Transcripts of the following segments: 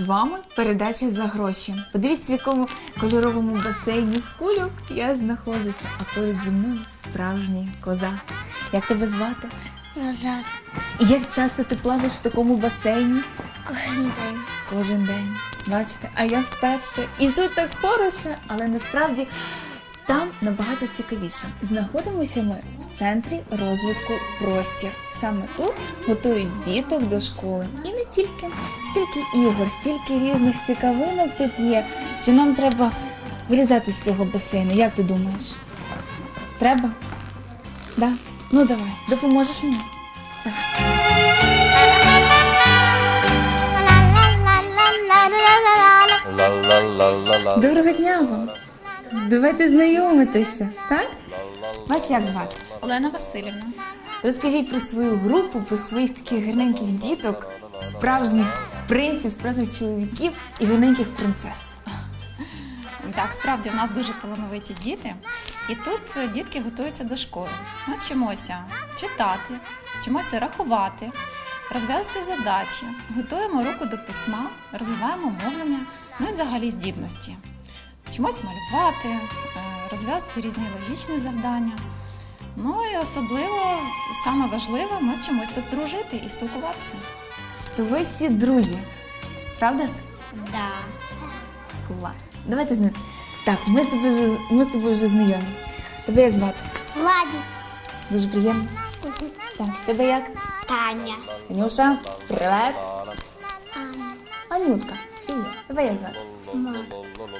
З вами передача за гроші. Подивіться, в якому кольоровому басейні з кульок я знаходжуся, а поряд зі мною справжній коза. Як тебе звати? Назад І як часто ти плаваєш в такому басейні? кожен день. Кожен день. Бачите, а я вперше. І тут так хороше, але насправді там набагато цікавіше. Знаходимося ми в центрі розвитку простір. Саме тут готують діток до школи. І не тільки стільки ігор, стільки різних цікавинок тут є, що нам треба вилізати з цього басейну. Як ти думаєш? Треба? Да? Ну давай, допоможеш мені? Так. Доброго дня вам! Давайте знайомитися, так? Вас як звати? Олена Васильівна. Розкажіть про свою групу, про своїх таких гарненьких діток, справжніх принців, справжніх чоловіків і гарненьких принцес. Так, справді у нас дуже талановиті діти, і тут е, дітки готуються до школи. Ми вчимося читати, вчимося рахувати, розв'язати задачі, готуємо руку до письма, розвиваємо мовлення, ну і взагалі здібності. Вчимося малювати, е, розв'язати різні логічні завдання. Ну і особливо, саме важливе, ми вчимось тут дружити і спілкуватися. То ви всі друзі, правда ж? Да. Клас. Давайте знайомитися. Так, ми з тобою вже ми з тобою вже знайомі. Тебе як звати? Владі. Дуже приємно. Так, тебе як? Таня. Танюша, привет. Анютка, привіт. Тебе як звати?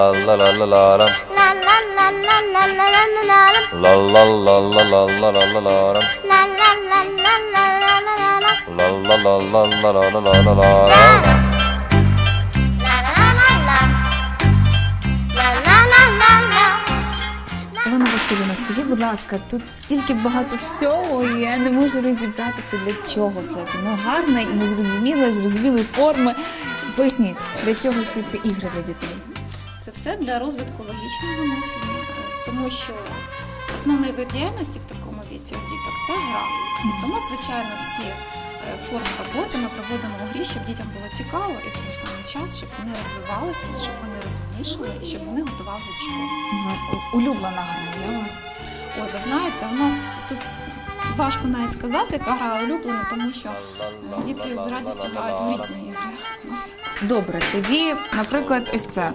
Марта. Ла-ла-ла-ла-ла-ла-ла-ла. Ла-ла-ла-ла-ла-ла-ла-ла. Ла-ла. Ла-ла-ла-ла-ла. Ла-ла-ла-ла-ла-ла. Ла-ла-ла-ла-ла. Ла-ла-ла-ла-ла-ла-ла-ла. Ла-ла-ла-ла-ла-ла-ла-ла-ла. Ла-ла-ла-ла-ла-ла-ла-ла-ла. Олена Васильівна, скажіть, будь ласка, тут стільки багато всього, і я не можу розібратися, для чого все це. Ну, гарне і незрозуміле, зрозумілої форми. Поясніть, для чого всі ці ігри для дітей? Це все для розвитку логічного мислення, тому що основний вид діяльності в такому віці у діток це гра. Тому, звичайно, всі е, форми роботи ми проводимо у грі, щоб дітям було цікаво і в той самий час, щоб вони розвивалися, щоб вони розумнішали і щоб вони готувалися до. Ну, Улюблена гра у вас? Ой, ви знаєте, у нас тут важко навіть сказати, яка гра улюблена, тому що діти з радістю грають в різні ігри. Нас Добре, тоді, наприклад, ось це.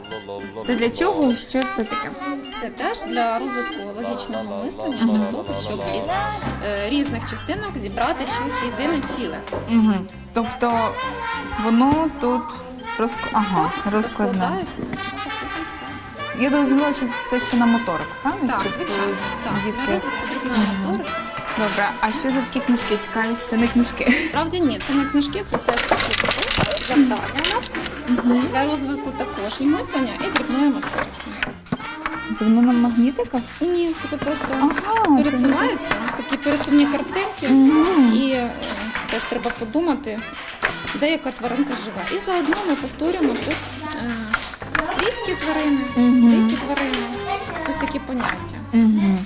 Це для чого? Що це таке? Це теж для розвитку логічного мислення, для того, щоб із е, різних частинок зібрати щось єдине ціле. Угу. Тобто воно тут розк... ага, розкладне. Розкладається. так. Я зрозуміла, що це ще на моторику, правильно? Так, Щоб, звичайно. е, Так, дітки- для розвитку дрібної моторики. Добре, а що за такі книжки цікаві? Це не книжки. Справді ні, це не книжки, це теж такі завдання у нас для розвитку також і мислення, і дрібної моторики. Це воно на магнітиках? Ні, це просто Ага, пересувається. Ось такі пересувні картинки. Мгм. І е, теж треба подумати, де яка тваринка живе. І заодно ми повторюємо тут е, свійські тварини, Мгм. дикі тварини, ось такі поняття. Угу.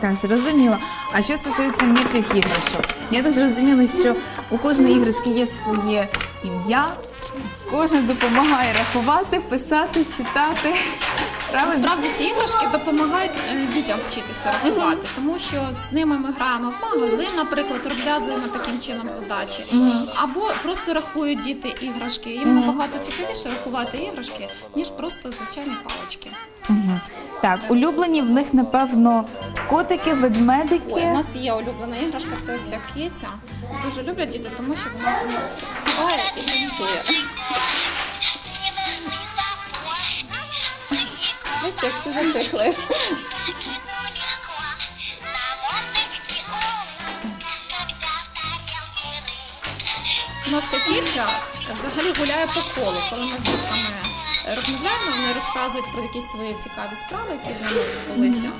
Так, зрозуміло. А що стосується м'яких іграшок? Я так зрозуміла, що у кожної іграшки є своє ім'я, кожен допомагає рахувати, писати, читати. Правильно? Насправді ці іграшки допомагають е, дітям вчитися рахувати, тому що з ними ми граємо в магазин, наприклад, розв'язуємо таким чином задачі. Або просто рахують діти іграшки. Їм набагато цікавіше рахувати іграшки, ніж просто звичайні палички. Мгм. Так, улюблені в них, напевно, котики, ведмедики. Ой, у нас є улюблена іграшка, це ось ця киця. Дуже люблять діти, тому що вона у нас співає і танцює. Бачите, як всі затихли. У нас ця киця взагалі гуляє по колу, коли ми з дітками розмовляємо, вони розказують про якісь свої цікаві справи, які з ними відбулися,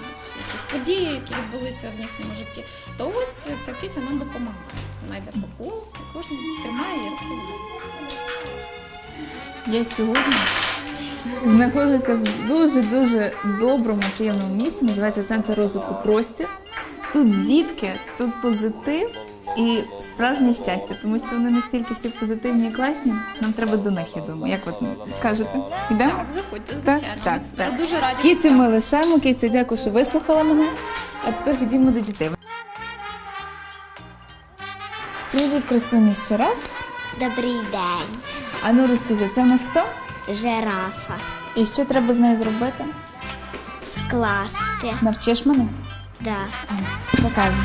якісь події, які відбулися в їхньому житті. То ось ця киця нам допомагає. Вона йде по колу, і кожен тримає і розповідає. Я сьогодні знаходжуся в дуже-дуже доброму, приємному місці. Називається Центр розвитку простір. Тут дітки, тут позитив і справжнє щастя, тому що вони настільки всі позитивні і класні. Нам треба до них, я думаю. Як от скажете? Йдемо? Так, заходьте, Так, звичайно. так, Ми так. Дуже раді. Кіці ми лишаємо. Кіці, дякую, що вислухала мене. А тепер ходімо до дітей. Привіт, красуні, ще раз. Добрий день. А ну розкажи, це в нас хто? Жирафа. І що треба з нею зробити? Скласти. Навчиш мене? Да. Показуй.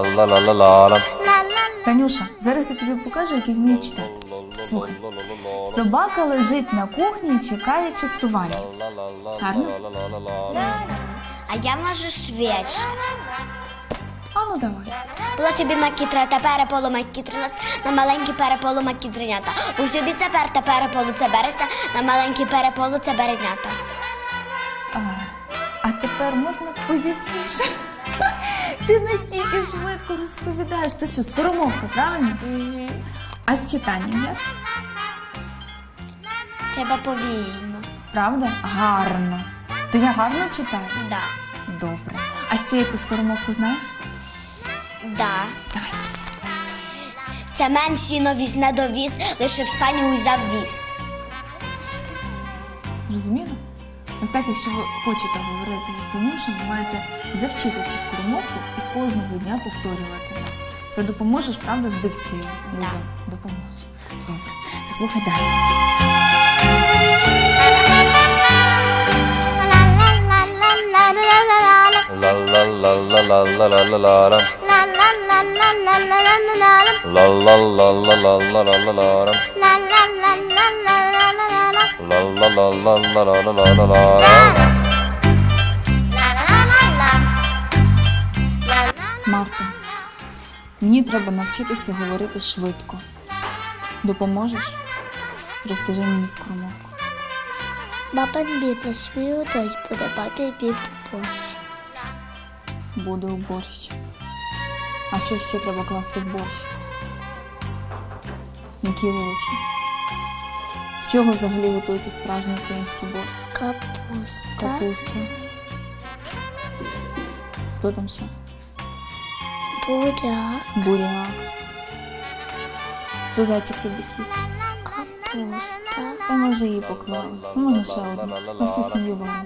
la. Танюша, зараз я тобі покажу, як я вмію читати. Слухай. Собака лежить на кухні і чекає частування. Гарно? А я можу швидше. А ну давай. Була собі макітра, тепер полу макітрилась на маленькі переполу макітринята. У собі тепер та переполу це береся, на маленькі переполу це берегнята. А, а тепер можна повільніше. Ти настільки швидко розповідаєш. Це що, скоромовка, правильно? А з читанням як? Треба повільно. Правда? Гарно. То я гарно читаю? Да. Добре. А ще яку скоромовку знаєш? Да. Давай. Це мен сіно візьме до віз, лише в саню узяв віз. Зрозуміло? Ось так, якщо ви хочете говорити як ви маєте завчити цю скоромовку і кожного дня повторювати. Це допоможеш, правда, з дикцією людям? Допоможе. Добре. Так, слухай далі. La мені треба навчитися говорити швидко. Допоможеш? Розкажи мені скоромовку. Баба бібля свій отець буде папі біб борщ. Буде у борщ. А що ще треба класти в борщ? Які овочі? З чого взагалі готується справжній український борщ? Капуста. Капуста. Хто там ще? Буряк. Буряк. Що зайчик любить їсти? Капуста. Та ми вже її поклали. Можна ще одну. На всю сім'ю варимо.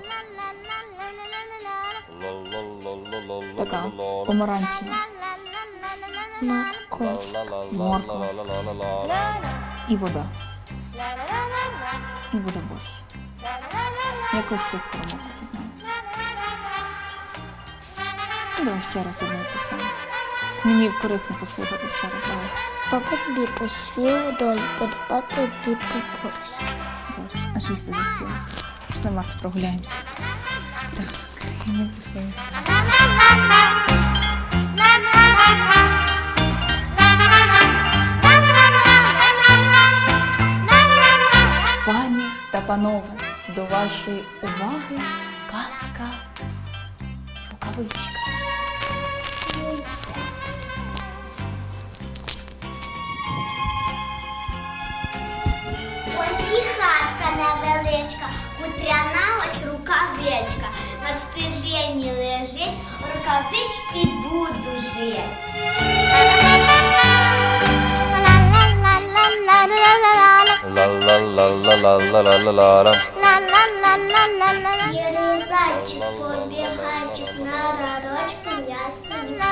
Така помаранчева. Морква. Морква. І вода. І буде борщ. Якось ще скоро морква, ти знаєш. Ну, Давай ще раз одне те саме. Мені корисно послухати ще раз. Давай. Папа тобі посвів доль, буде папа тобі борщ. Борщ. А що їсти захотілося? Пішли, Марта, прогуляємося. Так, і ми пішли. Пані та панове, до вашої уваги казка рукавичка. свічка, утряналась рукавичка, на стежині лежить, рукавичці буду жити. Сірий зайчик, побігайчик, на рарочку я сидів.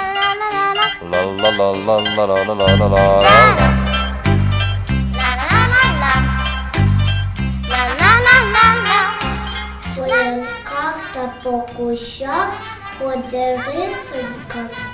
shock for the reason because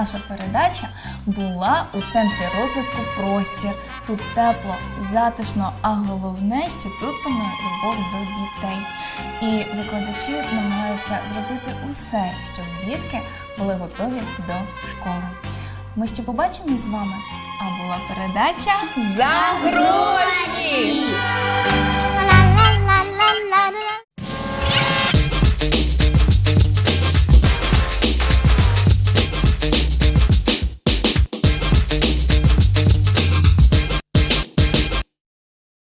наша передача була у центрі розвитку простір. Тут тепло, затишно, а головне, що тут панує любов до дітей. І викладачі намагаються зробити усе, щоб дітки були готові до школи. Ми ще побачимо з вами. А була передача за гроші.